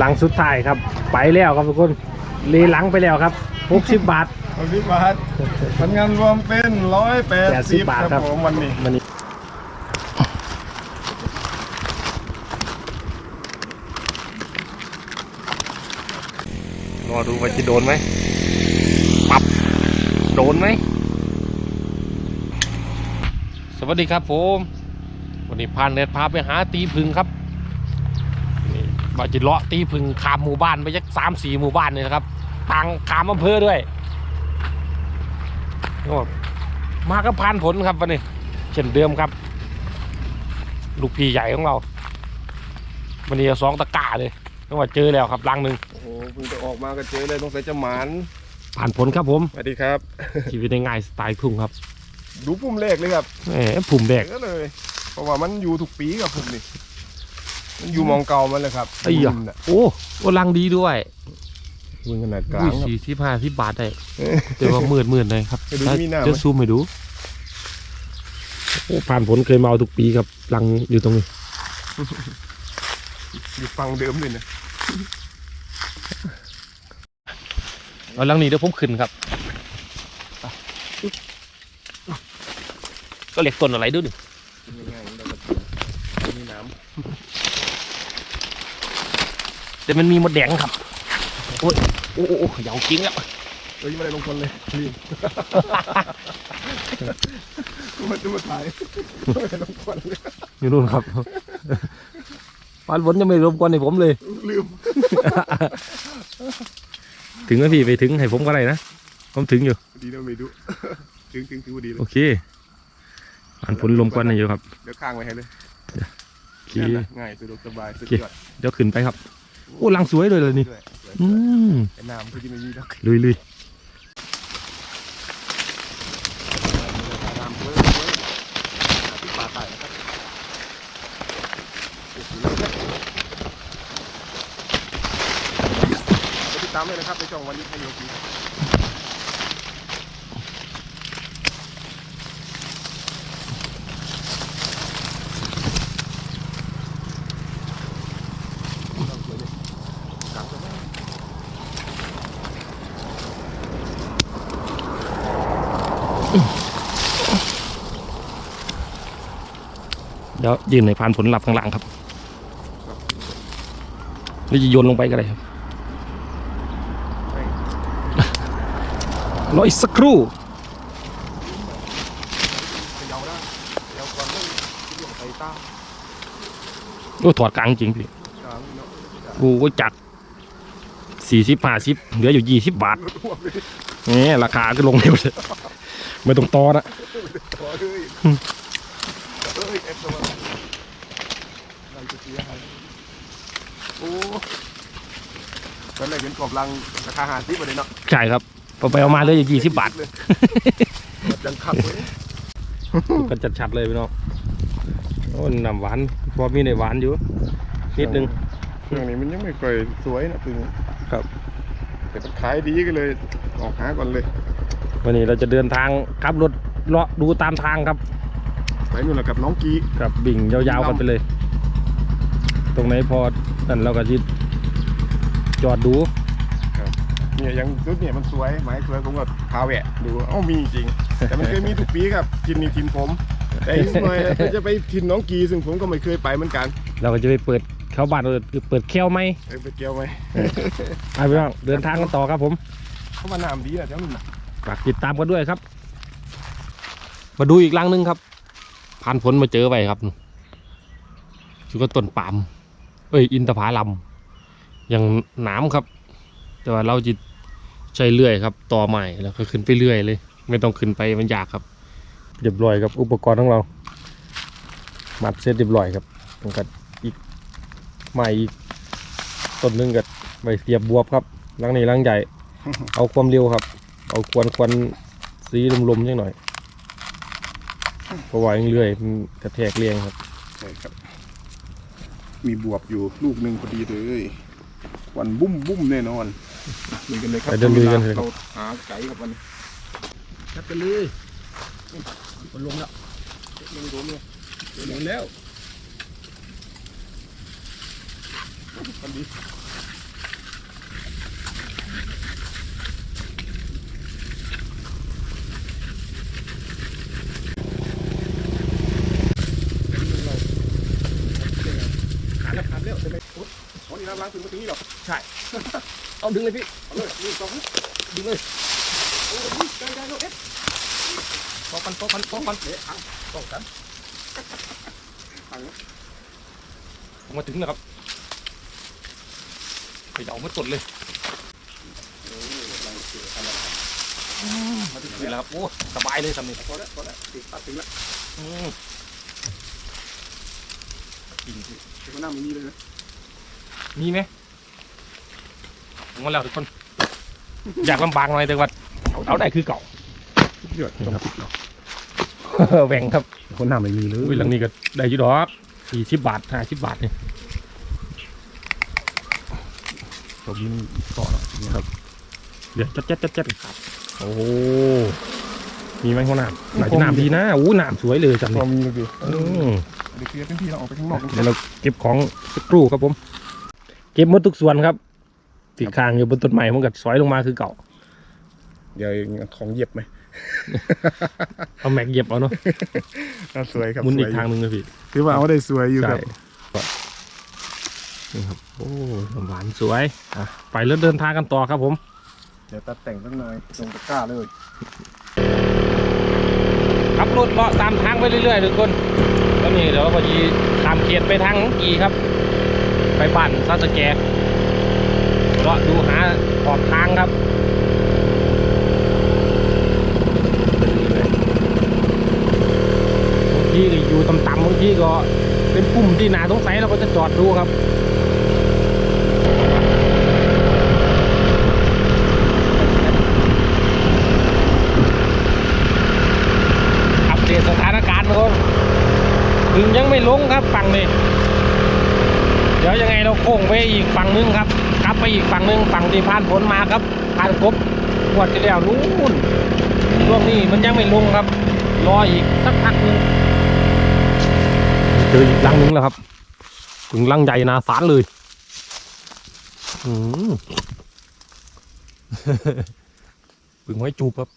หลังสุดท้ายครับ ไปแล้วครับทุกคนเลหลังไปแล้วครับ 60 บาทร้อยสิบบาทผลงานรวมเป็นร้อยแปดสิบ80บาทคครัรับบผมวันนี้วันนี้รอดูว่าจะโดนไหมปับโดนไหม สวัสดีครับผม วันนี้พานเน็ตพาไปหาตีพึ่งครับนี่ ว่าจะเลาะตีพึ่งขามหมู่บ้านไปยักสามสี่หมู่บ้านเลยนะครับทางขามอำเภอด้วยโอ้มาก็พานผลครับวันนี้เช่นเดิมครับ ลูกพี่ใหญ่ของเราวันนี้เอาสองตะกร้าเลยต้องว่าเจอแล้วครับลังหนึ่งโอ้โหเพิ่งจะออกมาก็เจอเลยต้องใส่จะหมานผ่านผลครับผมสวัสดีครับชีวิตง่ายๆสไตล์ทุ่งครับ ดูพุ่มเลขเลยครับแหมผุ่มแบกเจอเลย เพราะว่ามันอยู่ทุกปีกับพุ่มนี่ มันอยู่มองเก่ามันเลยครับไอ้ยะพุ่มน่ะโอ้โอ้ลังดีด้วยพุ่มขนาดกลาอุ้งยครับ สี่สิบห้าสิบบาทได้เอ้ยแต่ว่าหมื่นหมื่นเลยครับไปดูมีหน้าไหม จะซูมให้ดูโอ้ผ่านผลเคยมาเอาทุกปีครับลังอยู่ตรงนี้ อยู่ฟังเดิมเลยนะเอาลังนี้เดี๋ยวผมขึ้นครับก็เล็กต้นอะไรดูดิกินง่ายๆแล้วก็มีน้ แต่มันมีมดแดงครับ โอ้ยโอ้โอ้โอ้เหยาจริงแล้วำเอ้ยไม่ได้ลงคนเลยรีบมันจะมาถ่ายไม่ได้ลงคนเลยอยู่นู่นครับผ่านผลยังไม่รวมกวนให้ผมเลย ลืม ถึงแล้วพี่ไปถึงให้ผมก็ได้นะ ผมถึงอยู่ ดีนะไม่ดูถึงถึงถือว่าดีเลโอยเคผ่านผลรวมกวนให้อยู่ครับเดี๋ยวข้างไว้ให้เลยโอเคนั่นแหละง่ายสะดวกสบายสุดยอด เดี๋ยวขึ้นไปครับ โอ้ลังสวยเลยเลยนี่ด้วยสวยอืมไอ้น้ำคือที่ไม่มีแล้วลุยลุยน้ำเพิ่มที่ป่าไต่นะครับติดตามเลยนะครับในช่องวันนี้ให้โยกีกังจะไม่ เดี๋ยวยืนในผ่านผลลัพธ์ข้างล่างครับแล้วจะโยนลงไปก็ได้ครับรออีกสักครู่ก่อนเลยที่หลวงไตต้าโอ้ถอดกลางจริงพี่กลางเนาะโอ้จัดสี่สิบห้าสิบเหลืออยู่ยี่สิบบาทนี่ราคาก็ลงเร็วเลยไม่ต้องตอนะ ขอเลยเอ้ยเอฟตัวเราจะเสียหายโอ้ ตอนแรกเห็นกบลังราคาหาซิบเลยเนาะใช่ครับพอไปเอามาเหลืออยู่ยี่สิบบาทเลยยังขัดเลยก็จัดชัดเลยพี่น้องโอ้น้ำหวานพอมีในหวานอยู่ นิดนึง ช่วงนี้มันยังไม่ค่อยสวยนะพึ่งครับ แต่มันขายดีก็เลยออกหาก่อนเลย วันนี้เราจะเดินทางขับรถเลาะดูตามทางครับไปนู่นแหละกับน้องกีกับบิ่งยาวๆกันไปเลย ตรงไหนพอนั่นเราก็จะ จอดดูเนี่ยยังจุดเนี่ยมันสวยไม้สวยผมก็พาแหวะดูเอ้ามีจริง แต่มันเคยมีทุกปีครับทินนี่ทินผม แต่อีกหน่อยเราจะไปทินน้องกีซึ่งผมก็ไม่เคยไปเหมือนกัน เราก็จะไปเปิดเข้าบ้านเราเปิดแควไหมเอ้ยไปเกี่ยวไหมไปพี่น้องเดินทางกันต่อครับผม เขามาน้ำดีนะเจ้าหนุ่มน่ะฝากติดตามกันด้วยครับ มาดูอีกรังหนึงครับ ผ่านผลมาเจอไปครับคือก็ต้นปาล์มเอ้ยอินทผลัม ยังหนามครับ แต่ว่าเราจะใช้เลื่อยครับต่อใหม่แล้วก็ขึ้นไปเรื่อยเลย ไม่ต้องขึ้นไปมันยากครับเรียบร้อยครับอุปกรณ์ของเรามัดเสร็จเรียบร้อยครับแล้วก็อีกใหม่อีกต้นหนึงกับใบเสียบบวบครับรังนี้รังใหญ่ เอาความเร็วครับ เอาควันควันสีลมๆนิดหน่อยเพราะว่ายังเรื่อยมันกระแทกเรียงครับใช่ครับ มีบวบอยู่ลูกหนึ่งพอดีเลยค วันบุ้มบุ้มแน่นอนลุกันเลยครับไปเดินลุกันเลยหาไก่ครับวันจับไปเลยมันลงแล้วลงโดนเลยโดนแล้วมันดีขาดแขาดแล้วใช่ไหมโอ๊นี่นะล้างถึงมาถึงนี่หรอ เอาดึงเลยพี่เอาเลยนี่สองดึงเลยโอ้ยได้ได้แล้วเอ๊ะป้องกันป้องกันป้องกันเอ๊ะอะต้องกันอังมาถึงนะครับไปเอามาตดเลยเออลังเสืออะไรมาถึงนี่แล้วครับโอ้สบายเลยสำนี่พอแล้วพอแล้วติดตัดถึงแล้วอืมกินสิถึงหน้ามันมีเลยนะมีไหมถึง มาแล้วทุกคน อยากลำบากหน่อยแต่ว่าเอาได้คือเก่าเดือดต้องติดเนาะแหว่งครับคนหน้าไม่มีเลยอุ้ยหลังนี้ก็ได้อยี่ดอกสี่สิบบาทห้าสิบบาทนี่ผมต่อแล้วนี่ครับเดี๋ยวจัดจัดจัดจัดครับโอ้โหมีไหมหัวหน้ำหลายน้ำดีนะอู้น้ำสวยเลยจังพอนี่มีเลยพี่อืมเดี๋ยวเคลียร์พื้นที่เราออกไปข้างนอกกันเดี๋ยวเราเก็บของสักครู่ครับผม เก็บหมดทุกส่วนครับ ติดคางอยู่บนต้นไม้มันก็สอยลงมาคือเก่า เดี๋ยวของเหยียบไหมเอาแม็กเหยียบเอาเนาะน่าสวยครับหมุนสอีวยกอยู่ทางหนึ่งเลยพี่คือว่าเอาได้สวยอยู่ครับนี่ครับโอ้น้ำหวานสวยอะไปแล้วเดินทางกันต่อครับผม เดี๋ยวตัดแต่งสักหน่อยลงตะกร้าเลยขับรถเลาะตามทางไปเรื่อยๆทุกคนตอนนี้เดี๋ยวเราพอดีตามเขตไปทางกีครับ ไปบ้านซาสแก เลาะดูหาขอบทางครับบางทีก็อยู่ต่ำๆบางทีก็เป็นปุ่มที่หนาสงสัยเราก็จะจอดดูครับอัปเดตสถานการณ์ทุกคนถึงยังไม่ลงครับฝั่งนี้ ดี๋ยวยังไงเราโค้งไปอีกฝั่งนึงครับกลับไปอีกฝั่งนึงฝั่งที่ผ่านผลมาครับผ่านกบงวดที่แล้วนู้นช่วงนี้มันยังไม่ลงครับ รออีกสักพักนึงเจออีกลังนึงแล้วครับถึงลังใหญ่นาสารเลยอืมปึงห้อยจูบครับ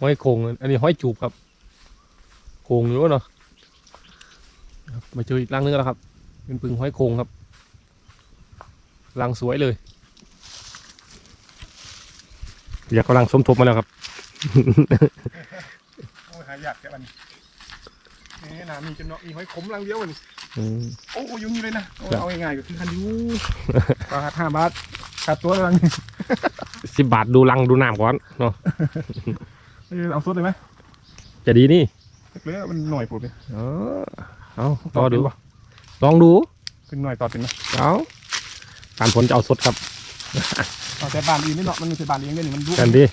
ห้อยโคงอันนี้ห้อยจูบครับโคงอยู่เนาะมาเจออีกรังนึงแล้วครับ เป็นปึงห้อยโคงครับรังสวยเลยอยากกำลังสมทบมาแล้วครับ โอ้ยหายากแค่วันนี้นี่นามีจนเนาะมีหอยขมรังเดียววันนี้อืมโอ้โหยุ่งอยู่เลยนะเอาครับเอาง่ายๆก็คือคันอยูบาทห้าบาทขาดตัวรังนี่สิบบาทดูรังดูน้ำก่อนเนาะเออเอาสดเลยไหมจะดีนี่เหลือมันหน่อยปุ๊บเลยเออเอารต่ออดูดูป่ะ ลองดูเป็นหน่อยต่อเป็นไหมเอาการผลจะเอาสดครับเอาแต่บ้านอื่นนี่เนาะมันไม่ใช่บ้านเลี้ยงกันนี่มันดูกันดิ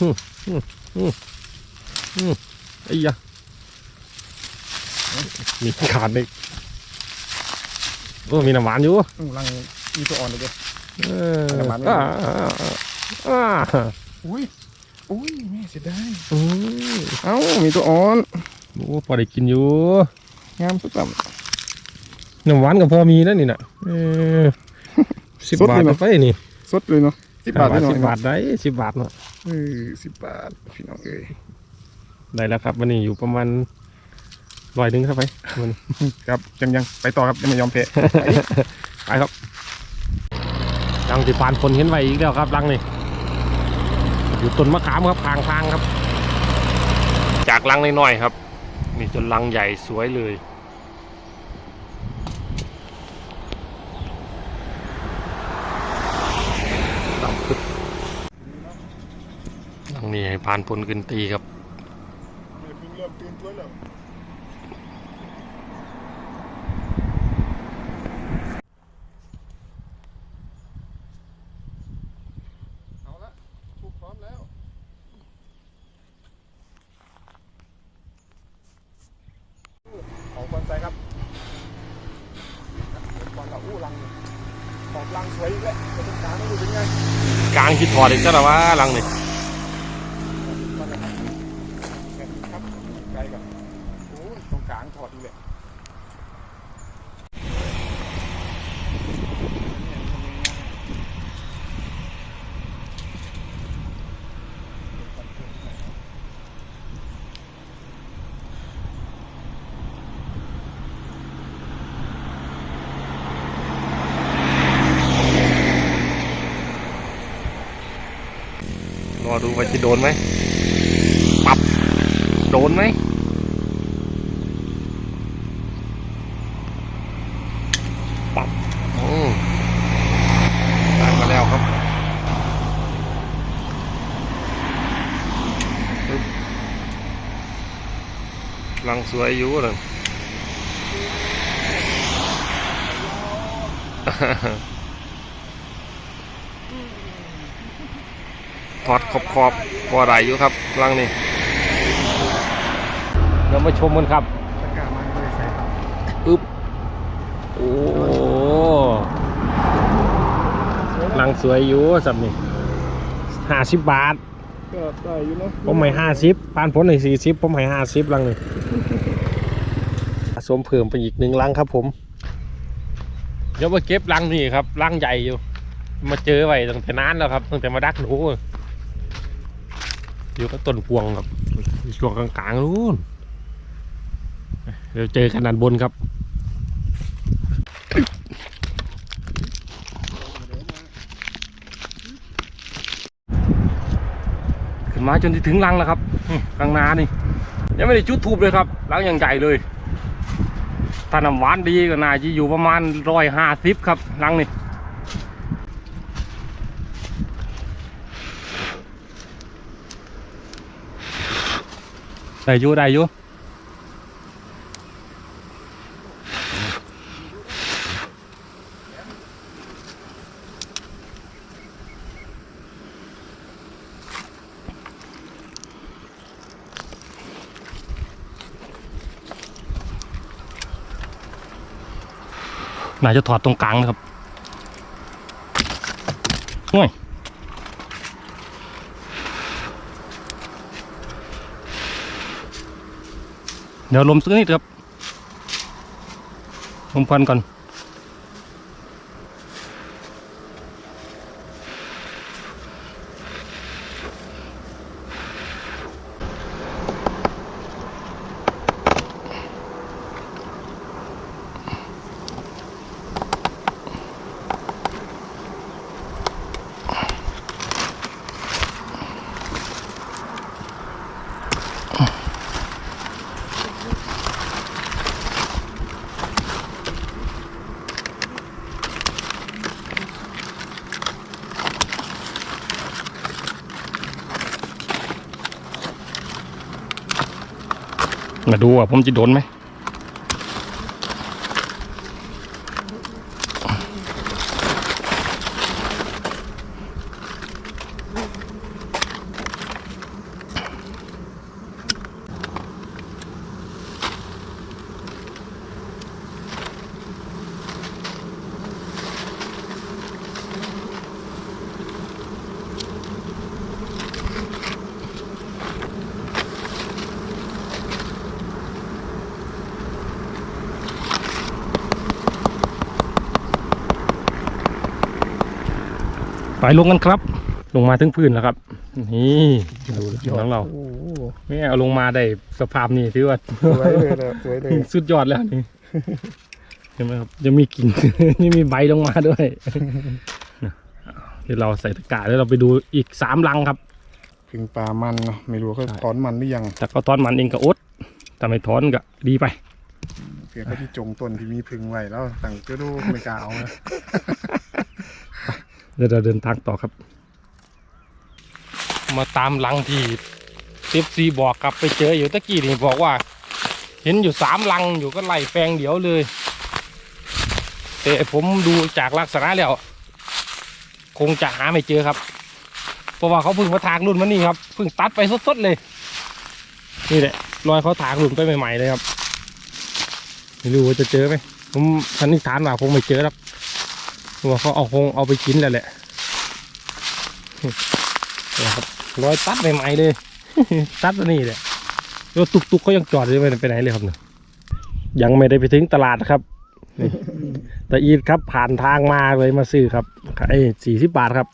อืมอืมอืมอืมไอ้ยะมีขาดอีกโอ้มีน้ำหวานอยู่อืมรังมีตัวอ่อนเลยเด้อเออน้ำหวานไม่อ่ามีอ่าอ่าอุ้ยอุ้ยแม่เสียดายอืมเอ้ามีตัวอ่อน โอ้พอได้กินอยู่งามสุดต่ำน้ำหวานก็พอมีนั่นนี่น่ะเออสิบสดบาเลทยเนอะไปนี่สดเลยเนาะสิบบาทได้หน่อยสิบบาทได้สิบบาทเนาะเออสิบบาทพี่น้องเอ้ยได้แล้วครับวันนี้อยู่ประมาณร้อยหนึงครับไปมันครับยังยังไปต่อครับยังไม่ยอมแพ้ไปครับรังที่ปานคนเห็นไว้อีกแล้วครับรังนี่อยู่ต้นมะขามครับทางทางครับ จากรังน้อยๆครับ นี่จนลังใหญ่สวยเลยลังนี้ให้ผ่านผลขึ้นตีครับเริ่มตื่นตัวแล้วเอาละถูกพร้อมแล้วเอาควันใส่ครับเดี๋ยวก่อนเราอู้รังเนี่ยขอบรังสวยอีกแล้วจะเป็นการไม่รู้เป็นไง กลา งคิดถอดอีกแล้วว่ารังนี่นะครับครับไกลกับโอ้ยตรงกลางถอดอีกเลย อดูว่าจะโดนไหมปับโดนไหมปับโอ้ได้มาแล้วครับปึ๊บลังสวยอยู่เลย ถอดขอบขอบๆพอไรอยู่ครับลังนี่เดี๋ยวมาชมกันครับตะกร้ามันไม่ได้ใส่ครับอึ๊บโอ้ลังสวยอยู่สับนี่ห้าสิบบาทก็ได้อยู่เนาะผมให้ห้าสิบปานผลให้สี่สิบผมให้ห้าสิบลังนี่สมเพิ่มไปอีกหนึ่งลังครับ ผม เดี๋ยวมาเก็บลังนี่ครับลังใหญ่อยู่ มาเจอไว้ตั้งแต่นานแล้วครับตั้งแต่มาดักหนู อยู่ก็ต้นพวงครับช่วงกลางๆนู้นเดี๋ยวเจอกันานบนครับขึ้นมาจนถึงรังแล้วครับกลางนานี่ ยังไม่ได้จุดทูบเลยครับรังอย่างใหญ่เลยถ้าน้ำหวานดีก็น่าจะอยู่ประมาณร้อยห้าสิบครับรังนี่ ได้อยู่ได้อยู่น่าจะถอดตรงกลางนะครับห่วย เดี๋ยวลมสักนิดครับลมควันก่อน มาดูว่าผมจะโดนไหม ไปลงกันครับ ลงมาถึงพื้นแล้วครับ นี่ดูของเราโอ้โหไม่เอาลงมาได้สภาพนี่ถือว่าสวยเลยนะสวยเลยสุดยอดแล้วนี่เห็นไหมครับยังมีกิ่งนี่มีใบลงมาด้วยเดี๋ยวเราใส่ตะกร้าแล้วเราไปดูอีกสามลังครับถึงปลามันเนาะไม่รู้ว่าเขาถอนมันหรือยัง แต่ก็ตอนมันเองก็อดแต่ไม่ถอนก็ดีไปเพียงเขาที่จงต้นที่มีพึ่งไว้แล้วสั่งจะดูไม่กล้าเอานะ เดี๋ยวเราเดินทางต่อครับ มาตามหลังที่เอฟซีบอกกลับไปเจออยู่ตะกี้นี่บอกว่า เห็นอยู่สามลังอยู่ก็ไล่แปลงเดียวเลย แต่ผมดูจากลักษณะแล้ว คงจะหาไม่เจอครับ เพราะว่าเขาเพิ่งมาถากรุ่นมานี่ครับเพิ่งตัดไปสดๆเลย นี่แหละรอยเขาถากรุ่นไปใหม่ๆเลยครับ ไม่รู้ว่าจะเจอไหมผมสันนิษฐานว่าคงไม่เจอครับ เพราะว่าเขาเอาคงเอาไปกินแล้วแหละนี่ครับรอยตัดใหม่ๆเลย ตัดตัวนี้แหละรถตุกๆเขายังจอดอยู่ไม่ได้ไปไหนเลยครับเนี่ยยังไม่ได้ไปถึงตลาดครับนี่แต่อีทครับผ่านทางมาเลยมาซื้อครับไอ้สี่สิบบาทครับ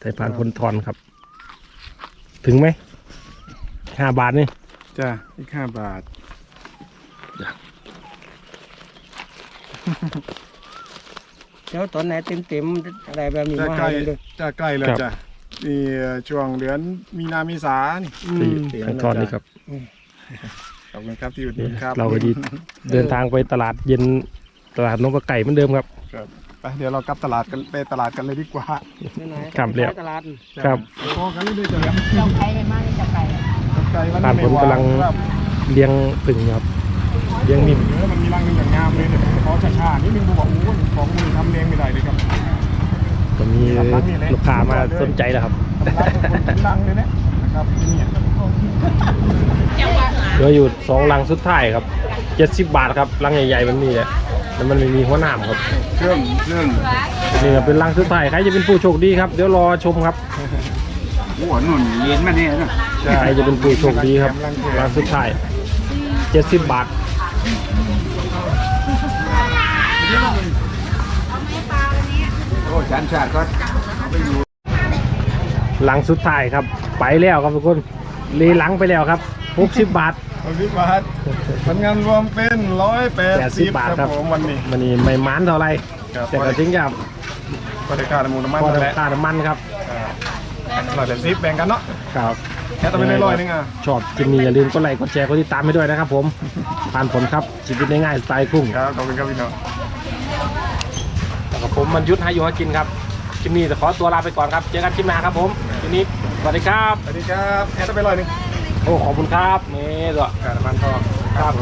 แต่ผ่านพลทอนครับ ถึงไหมห้าบาทนี่จ้าอีกห้าบาท แล้วตอนไหนเต็มเต็มๆอะไรแบบนี้จะมาใกล้ให้เลยจะใกล้แล้วจ้ะนี่ช่วงเดือนมีนาเมษานี่ที่ขั้นตอนนี้ครับขอบคุณครับที่อุดหนุนครับเราก็ดีเดินทางไปตลาดเย็นตลาดนกกระไก่เหมือนเดิมครับ ไปเดี๋ยวเรากลับตลาดกันไปตลาดกันเลยดีกว่าครับเรียบตลาดครับพอกันเลยๆจะครับเราใครได้มากที่จะไปอะไก่มันผ่านผลกำลัง ครับเลี้ยงตึงครับ เลี้ยงมิมเออมันมีรังหนึงอย่างงามเลยแต่ขอช้าๆนิดนึงผมบอกโอ้ยของมือทำเลี้ยงไม่ได้เลยครับตอนนี้ลูกค้ามาสนใจแล้วครับรังเลยนะนะครับที่เนี่ยเหลืออยู่สองลังสุดท้ายครับเจ็ดสิบบาทครับลังใหญ่ๆมันนี่แหละแล้วมันไม่มีหัวหนามครับเครื่องเครื่องนี่ก็เป็นลังสุดท้ายใครจะเป็นผู้โชคดีครับเดี๋ยวรอชมครับโอ้โหนุ่นเรียนมาเนี่ยนะใครจะเป็นผู้โชคดีครับลังสุดท้ายเจ็ดสิบบาท โอ้จานชาติก็เอาไปอยู่ลังสุดท้ายครับ ไปแล้วครับทุกคนรีหลังไปแล้วครับหกสิบบาทร้อยสิบบาทผลงานรวมเป็นร้อยแปดสิบบาทคครัรับบผมวันนี้มันนี่ไม่มันเท่าไหรครับแต่ก็ถึงจะบริการมูลน้ำมันพอนั่นแหละค่าน้ำมันครับร้อยแปดสิบแบ่งกันเนาะครับ แค่ต้องเป็นร้อยๆนึงอะ ชอบคลิปนี้อย่าลืมกดไลค์กดแชร์กดติดตามให้ด้วยนะครับผมผ่านผลครับชีวิตง่ายๆสไตล์กุ้งครับขอบคุณครับพี่น้องแล้วกับผมมันยุทธให้อยู่ให้กินครับคลิปนี้จะขอตัวลาไปก่อนครับ เจอกันคลิปหน้าครับผมคลิปนี้สวัสดีครับสวัสดีครับแค่ต้องเป็นร้อยหนึงโอ้ขอบคุณครับนี่ด้วยการน้ำมันก็ครับ